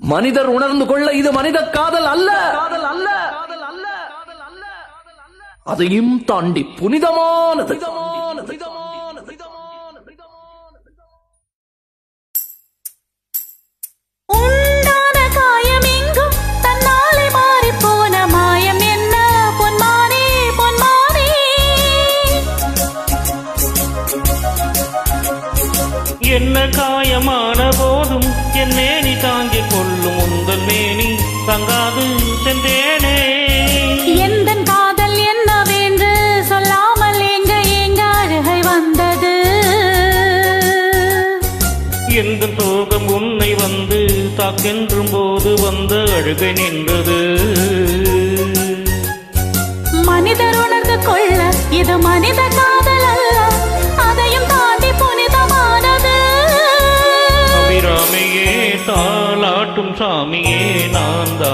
மனிதர் உணர்ந்து கொள்ள இது மனித காதல் அல்ல. காதல் அல்ல அதையும் தாண்டி புனிதமானது. உண்டான காயம் எங்கும் தன்னாலே மாறிப் போன மாயம் என்ன? பொன்மானே பொன்மானே. என்ன காயமான போதும் என் மேனி தங்காது சென்றேனே. எந்தன் காதல் என்னவென்று சொல்லாமல் எங்க எங்க அழுகை வந்தது? எந்த சோகம் உன்னை வந்து தாக்கென்றும் போது வந்த அழுகை நின்றது? மனிதர் உணர்ந்து கொள்ள இது மனித காதல் அல்ல அதையும் தாண்டி புனிதமானது. அபிராமையே தாளாட்டும் சாமியே நான் தானே